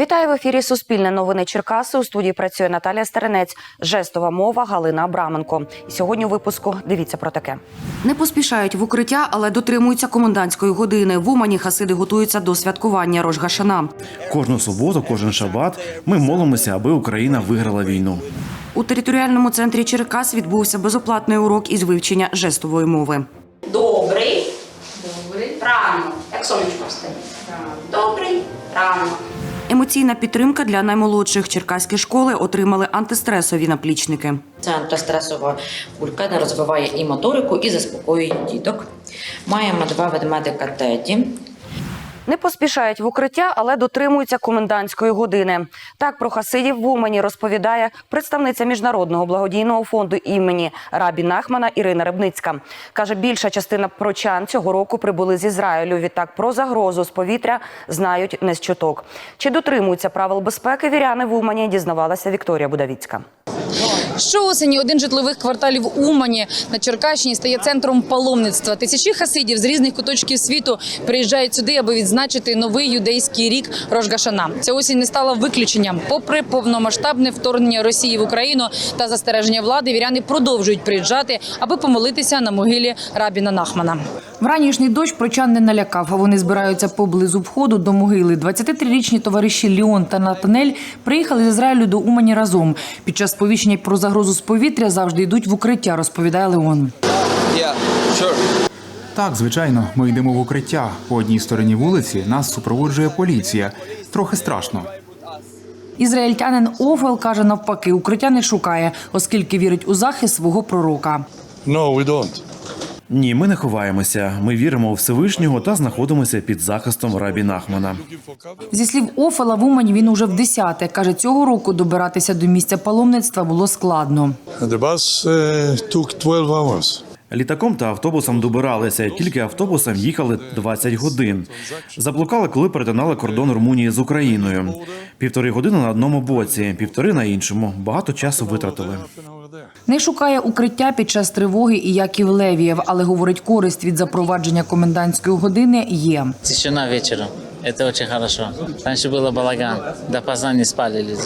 Вітаю в ефірі Суспільне новини Черкаси. У студії працює Наталія Стеренець, жестова мова Галина Абраменко. І сьогодні у випуску дивіться про таке. Не поспішають в укриття, але дотримуються комендантської години. В Умані хасиди готуються до святкування Рожгашана. Кожну суботу, кожен шабат ми молимося, аби Україна виграла війну. У територіальному центрі Черкас відбувся безоплатний урок із вивчення жестової мови. Добрий. Добрий. Рано. Як сонечко встає. Добрий. Рано. Емоційна підтримка для наймолодших черкаські школи отримали антистресові наплічники. Це антистресова кулькана розвиває і моторику, і заспокоює діток. Маємо два ведмедика Теді. Не поспішають в укриття, але дотримуються комендантської години. Так про хасидів в Умані розповідає представниця міжнародного благодійного фонду імені Рабі Нахмана Ірина Рибницька. каже, більша частина прочан цього року прибули з Ізраїлю. Відтак про загрозу з повітря знають не з чуток. Чи дотримуються правил безпеки віряни в Умані? Дізнавалася Вікторія Будавіцька. Щоосені один житлових кварталів Умані на Черкащині стає центром паломництва. Тисячі хасидів з різних куточків світу приїжджають сюди, аби відзначити новий юдейський рік Рожгашана. Ця осінь не стала виключенням. Попри повномасштабне вторгнення Росії в Україну та застереження влади, віряни продовжують приїжджати, аби помолитися на могилі Рабіна Нахмана. Вранішній дощ прочан не налякав. а Вони збираються поблизу входу до могили. 23-річні товариші Ліон та Натанель приїхали з Ізраїлю до Умані разом. Під час сповіщення про загрозу з повітря завжди йдуть в укриття, розповідає Леон. Yeah, sure. Так, звичайно, ми йдемо в укриття. По одній стороні вулиці нас супроводжує поліція. Трохи страшно. Ізраїльтянин Офел каже навпаки, укриття не шукає, оскільки вірить у захист свого пророка. No, we don't. Ні, ми не ховаємося. Ми віримо у Всевишнього та знаходимося під захистом Рабі Нахмана. Зі слів Офела, в Умані він уже в десяте. Каже, цього року добиратися до місця паломництва було складно. The bus took 12 hours. Літаком та автобусом добиралися. Тільки автобусом їхали 20 годин. Заблукали, коли перетинали кордон Румунії з Україною. Півтори години на одному боці, півтори на іншому. Багато часу витратили. Не шукає укриття під час тривоги і Яків Левієв, але говорить, користь від запровадження комендантської години є. Тишина вечора, це очень добре. Раніше було балаган. Допоздна не спали люди.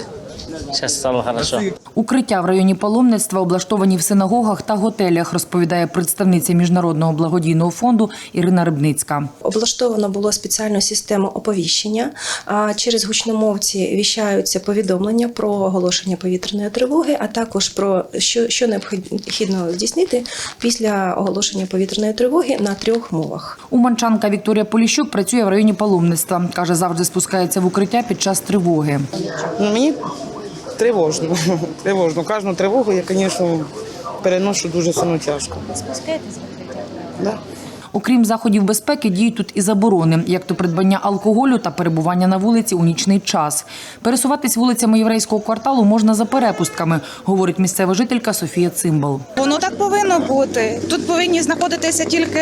Сейчас стало хорошо. Укриття в районі паломництва облаштовані в синагогах та готелях, розповідає представниця міжнародного благодійного фонду Ірина Рибницька. Облаштовано було спеціальну систему оповіщення. А через гучномовці віщаються повідомлення про оголошення повітряної тривоги, а також про що, що необхідно здійснити після оголошення повітряної тривоги на трьох мовах. Уманчанка Вікторія Поліщук працює в районі паломництва. Каже, завжди спускається в укриття під час тривоги. Мені тривожно. Тривожно. Кожну тривогу я, звісно, переношу дуже сильно тяжко. Спускаєтесь Да. Окрім заходів безпеки, діють тут і заборони, як то придбання алкоголю та перебування на вулиці у нічний час. Пересуватись вулицями єврейського кварталу можна за перепустками, говорить місцева жителька Софія Цимбал. Воно так повинно бути. Тут повинні знаходитися тільки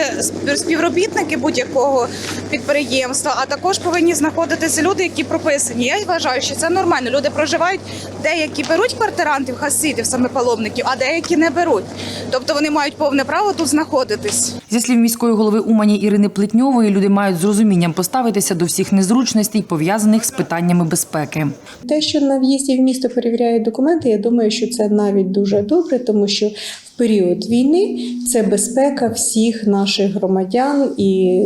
співробітники будь-якого підприємства, а також повинні знаходитися люди, які прописані. Я вважаю, що це нормально. Люди проживають, деякі беруть квартирантів, хасидів, саме паломників, а деякі не беруть. Тобто вони мають повне право тут знаходитись. Зі слів міської голови Умані Ірини Плетньової, люди мають з розумінням поставитися до всіх незручностей, пов'язаних з питаннями безпеки. Те, що на в'їзді в місто перевіряють документи, я думаю, що це навіть дуже добре, тому що період війни це безпека всіх наших громадян, і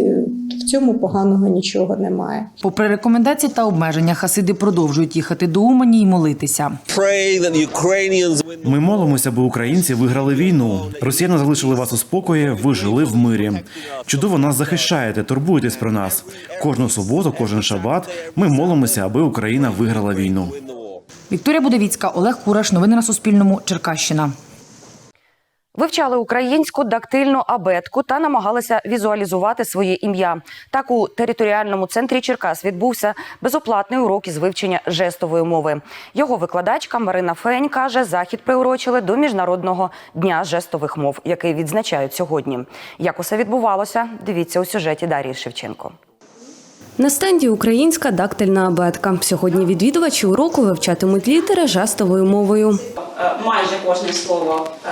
в цьому поганого нічого немає. Попри рекомендації та обмеження, хасиди продовжують їхати до Умані і молитися. Pray that Ми молимося, аби українці виграли війну. Росіяни залишили вас у спокої. Ви жили в мирі. Чудово нас захищаєте, турбуєтесь про нас. Кожну суботу, кожен шабат. Ми молимося, аби Україна виграла війну. Вікторія Будовіцька, Олег Кураш. Новини на Суспільному. Черкащина. Вивчали українську дактильну абетку та намагалися візуалізувати своє ім'я. Так у територіальному центрі Черкас відбувся безоплатний урок із вивчення жестової мови. Його викладачка Марина Фень каже, захід приурочили до міжнародного дня жестових мов, який відзначають сьогодні. Як усе відбувалося? Дивіться у сюжеті Дарії Шевченко. На стенді українська дактильна абетка. Сьогодні відвідувачі уроку вивчатимуть літери жестовою мовою. Е, Майже кожне слово е,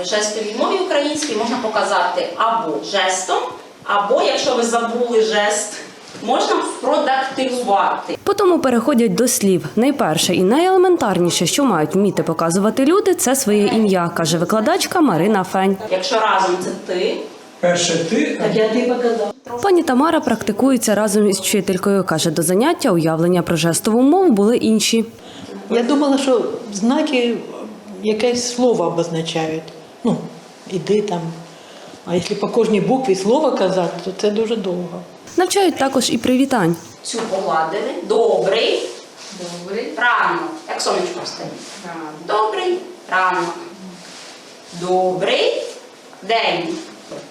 в жестовій мові українській можна показати або жестом, або якщо ви забули жест, можна продактивувати. Потому переходять до слів. Найперше і найелементарніше, що мають вміти показувати люди, це своє ім'я, каже викладачка Марина Фень. Якщо разом це ти, Перше ти, так я ти показав. Пані Тамара практикується разом із вчителькою. каже, до заняття уявлення про жестову мову були інші. Я думала, що знаки якесь слово обозначають. Ну, іди там. А якщо по кожній букві слово казати, то це дуже довго. Навчають також і привітань. Цю погладили. Добрий. Добрий. Ранок. Як сонечко встає. Добрий. Ранок. Добрий день.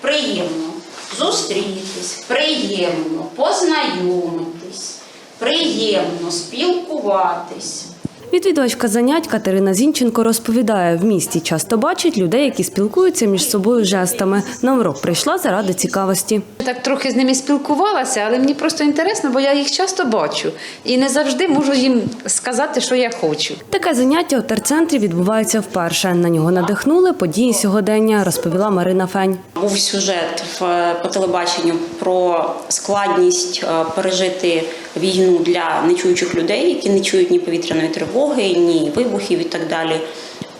Приємно зустрітись, приємно познайомитись, приємно спілкуватись. Відвідувачка занять Катерина Зінченко розповідає, в місті часто бачать людей, які спілкуються між собою жестами. На урок прийшла заради цікавості. Так трохи з ними спілкувалася, але мені просто інтересно, бо я їх часто бачу і не завжди можу їм сказати, що я хочу. Таке заняття у терцентрі відбувається вперше. На нього надихнули події сьогодення, розповіла Марина Фень. Був сюжет в, по телебаченню про складність е, пережити війну для нечуючих людей, які не чують ні повітряної тривоги, ні вибухів і так далі.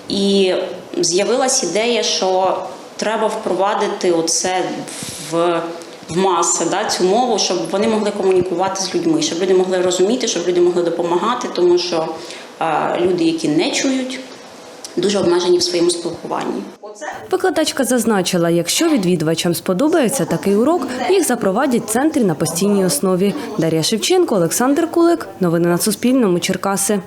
І з'явилась ідея, що треба впровадити оце в, в маси, да, цю мову, щоб вони могли комунікувати з людьми, щоб люди могли розуміти, щоб люди могли допомагати, тому що е, люди, які не чують, дуже обмежені в своєму спілкуванні. Викладачка зазначила, якщо відвідувачам сподобається такий урок, їх запровадять в центрі на постійній основі. Дар'я Шевченко, Олександр Кулик. Новини на Суспільному. Черкаси.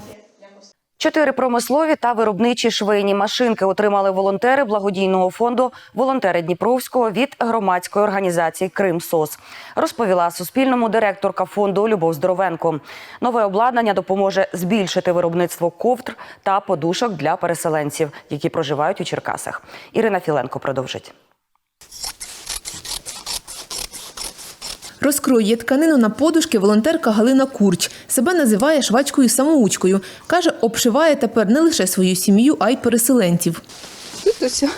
Чотири промислові та виробничі швейні машинки отримали волонтери благодійного фонду Волонтери Дніпровського від громадської організації Крим СОС. Розповіла Суспільному директорка фонду Любов Здоровенко. Нове обладнання допоможе збільшити виробництво ковдр та подушок для переселенців, які проживають у Черкасах. Ірина Філенко продовжить. Розкроює тканину на подушки волонтерка Галина Курч. Себе називає швачкою-самоучкою. Каже, обшиває тепер не лише свою сім'ю, а й переселенців. Тут усе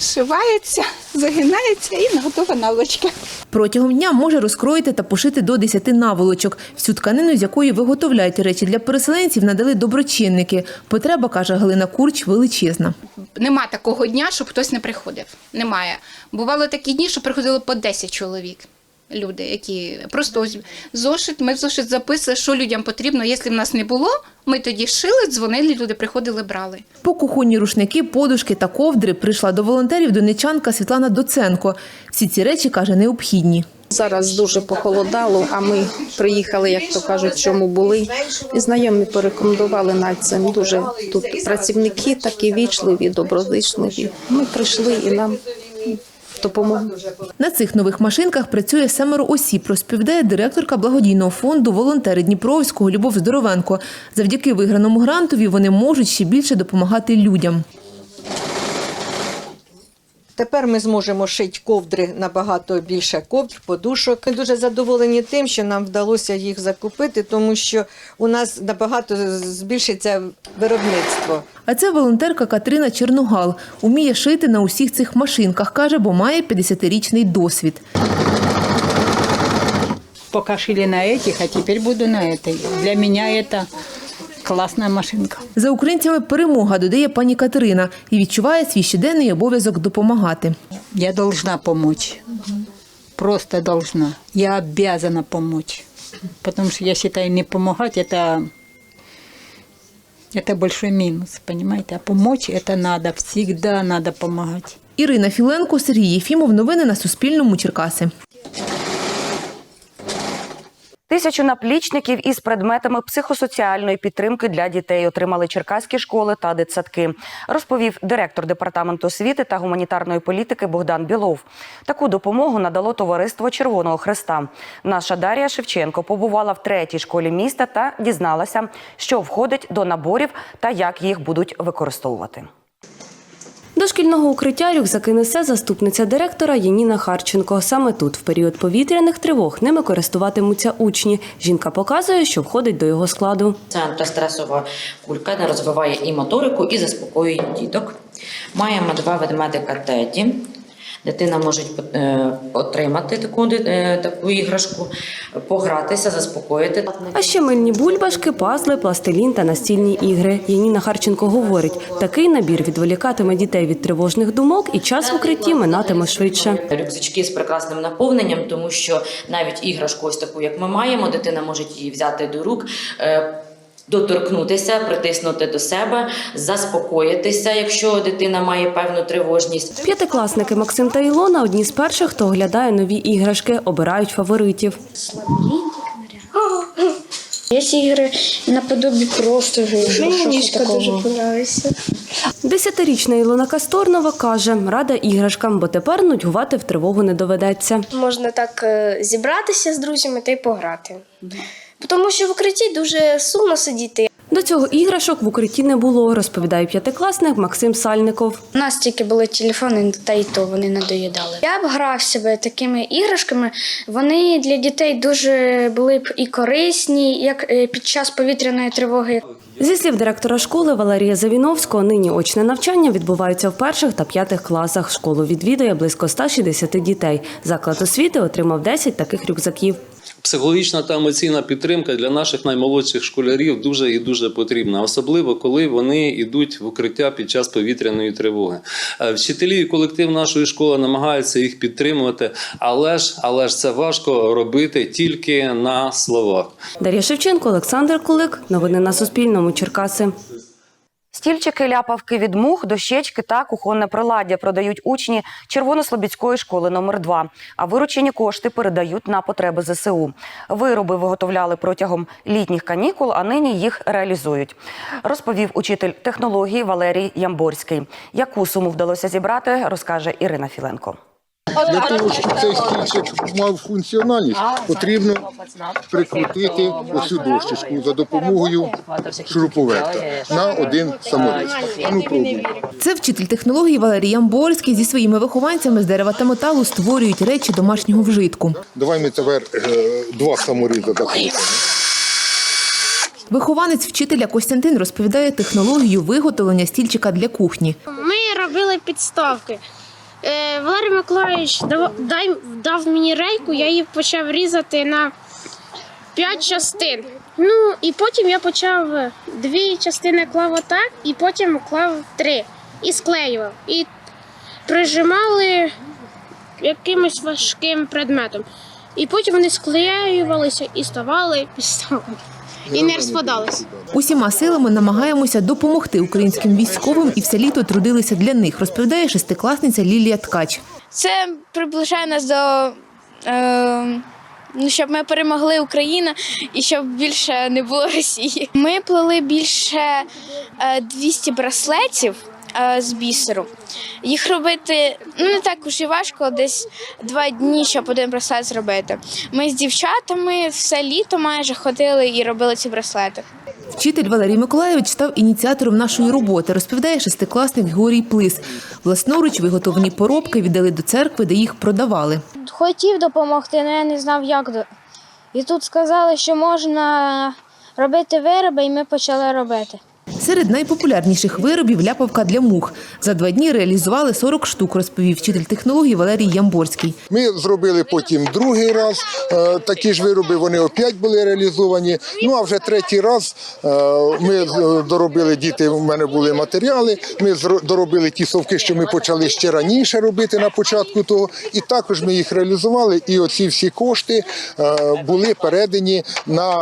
зшивається, загинається і готова наволочка. Протягом дня може розкроїти та пошити до 10 наволочок. Всю тканину, з якої виготовляють речі для переселенців, надали доброчинники. Потреба, каже Галина Курч, величезна. Нема такого дня, щоб хтось не приходив. Немає. Бувало такі дні, що приходило по 10 чоловік. Люди, які просто зошит, ми в зошит записували, що людям потрібно. Якщо в нас не було, ми тоді шили, дзвонили, люди приходили, брали. По кухонні рушники, подушки та ковдри прийшла до волонтерів донечанка Світлана Доценко. Всі ці речі, каже, необхідні. Зараз дуже похолодало, а ми приїхали, як то кажуть, чому були. І знайомі порекомендували нальцем. Дуже тут працівники такі вічливі, доброзичливі. Ми прийшли і нам допомогли. На цих нових машинках працює семеро осіб, розповідає директорка благодійного фонду волонтери Дніпровського Любов Здоровенко. Завдяки виграному грантові вони можуть ще більше допомагати людям. Тепер ми зможемо шити ковдри набагато більше ковдр, подушок. Ми дуже задоволені тим, що нам вдалося їх закупити, тому що у нас набагато збільшиться виробництво. А це волонтерка Катерина Черногал. Уміє шити на усіх цих машинках, каже, бо має 50-річний досвід. Пока шили на этих, а теперь буду на этой. Для меня это классная машинка. За українцями перемога, додає пані Катерина, і відчуває свій щоденний обов'язок допомагати. Я должна помочь. Просто должна. Я обязана помочь. Потому что я считаю, не помогать это, это большой минус, понимаете? А помочь это надо, всегда надо помогать. Ірина Філенко, Сергій Єфімов. Новини на Суспільному. Черкаси. Тисячу наплічників із предметами психосоціальної підтримки для дітей отримали черкаські школи та дитсадки, розповів директор департаменту освіти та гуманітарної політики Богдан Білов. Таку допомогу надало товариство Червоного Хреста. Наша Дар'я Шевченко побувала в третій школі міста та дізналася, що входить до наборів та як їх будуть використовувати. До шкільного укриття рюкзаки несе заступниця директора Яніна Харченко. Саме тут, в період повітряних тривог, ними користуватимуться учні. Жінка показує, що входить до його складу. Це антистресова кулька, де розвиває і моторику, і заспокоює діток. Маємо два ведмедика Теді. Дитина може е, отримати таку, е, таку іграшку, погратися, заспокоїти. А ще мильні бульбашки, пазли, пластилін та настільні ігри. Яніна Харченко говорить, такий набір відволікатиме дітей від тривожних думок і час в укритті минатиме швидше. Рюкзачки з прекрасним наповненням, тому що навіть іграшку, ось таку, як ми маємо, дитина може її взяти до рук. Доторкнутися, притиснути до себе, заспокоїтися, якщо дитина має певну тривожність. П'ятикласники Максим та Ілона одні з перших, хто оглядає нові іграшки, обирають фаворитів. Є ігри наподобі просто Мені ніжка дуже подобається. Десятирічна Ілона Касторнова каже, рада іграшкам, бо тепер нудьгувати в тривогу не доведеться. Можна так е, зібратися з друзями та й пограти. Тому що в укритті дуже сумно сидіти. До цього іграшок в укритті не було, розповідає п'ятикласник Максим Сальников. У нас тільки були телефони, та й то вони не доїдали. Я б грав себе такими іграшками. Вони для дітей дуже були б і корисні, як е, під час повітряної тривоги. Зі слів директора школи Валерія Завіновського, нині очне навчання відбувається в перших та п'ятих класах. Школу відвідує близько 160 дітей. Заклад освіти отримав 10 таких рюкзаків. Психологічна та емоційна підтримка для наших наймолодших школярів дуже і дуже потрібна, особливо коли вони йдуть в укриття під час повітряної тривоги. Е, Вчителі і колектив нашої школи намагаються їх підтримувати, але ж але ж це важко робити тільки на словах. Дар'я Шевченко, Олександр Кулик. Новини на Суспільному. Черкаси. Стільчики, ляпавки від мух, дощечки та кухонне приладдя продають учні Червонослобідської школи номер 2 а виручені кошти передають на потреби ЗСУ. Вироби виготовляли протягом літніх канікул, а нині їх реалізують. Розповів учитель технології Валерій Ямборський. Яку суму вдалося зібрати, розкаже Ірина Філенко. Для того, щоб цей стільчик мав функціональність, потрібно прикрутити оцю дощечку за допомогою шуруповерта на один саморіз. Ну пробуй. Це вчитель технології Валерій Ямборський зі своїми вихованцями з дерева та металу створюють речі домашнього вжитку. Давай ми тепер е, два саморіза закрутимо. Вихованець вчителя Костянтин розповідає технологію виготовлення стільчика для кухні. Ми робили підставки. Е, Валерій Миколаївич дав, дай- дав мені рейку, я її почав різати на п'ять частин. Ну і потім я почав дві частини клав отак, і потім клав три. І склеював. І прижимали якимось важким предметом. І потім вони склеювалися і ставали підставками. І не розпадалися. Усіма силами намагаємося допомогти українським військовим і все літо трудилися для них, розповідає шестикласниця Лілія Ткач. Це приближає нас до. Е, ну, щоб ми перемогли Україну і щоб більше не було Росії. Ми плели більше е, 200 браслетів з бісеру. Їх робити ну, не так уж і важко, десь два дні, щоб один браслет зробити. Ми з дівчатами все літо майже ходили і робили ці браслети. Вчитель Валерій Миколаєвич став ініціатором нашої роботи, розповідає шестикласник Георгій Плис. Власноруч виготовлені поробки віддали до церкви, де їх продавали. Хотів допомогти, але я не знав, як. до- І тут сказали, що можна робити вироби, і ми почали робити. Серед найпопулярніших виробів ляпавка для мух. За два дні реалізували 40 штук, розповів вчитель технології Валерій Ямборський. Ми зробили потім другий раз е, такі ж вироби, вони опять були реалізовані. Ну а вже третій раз е, ми е, доробили діти. У мене були матеріали. Ми доробили ті совки, що ми почали ще раніше робити на початку того. І також ми їх реалізували. І оці всі кошти були передані на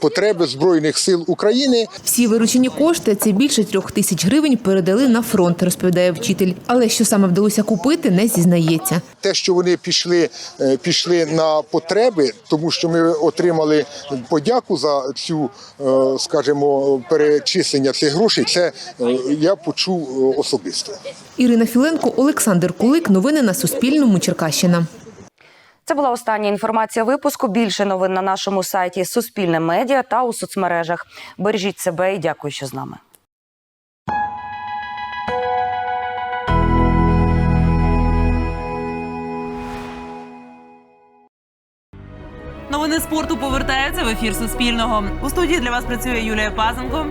потреби збройних сил України. Всі виручені кошти, це більше трьох тисяч гривень, передали на фронт, розповідає вчитель. Але що саме вдалося купити, не зізнається. Те, що вони пішли, е, пішли на потреби, тому що ми отримали подяку за цю, е, скажімо, перечислення цих грошей. Це е, я почув особисто. Ірина Філенко, Олександр Кулик. Новини на Суспільному. Черкащина. Це була остання інформація випуску. Більше новин на нашому сайті Суспільне медіа та у соцмережах. Бережіть себе і дякую, що з нами. Новини спорту повертаються в ефір Суспільного. У студії для вас працює Юлія Пазенко.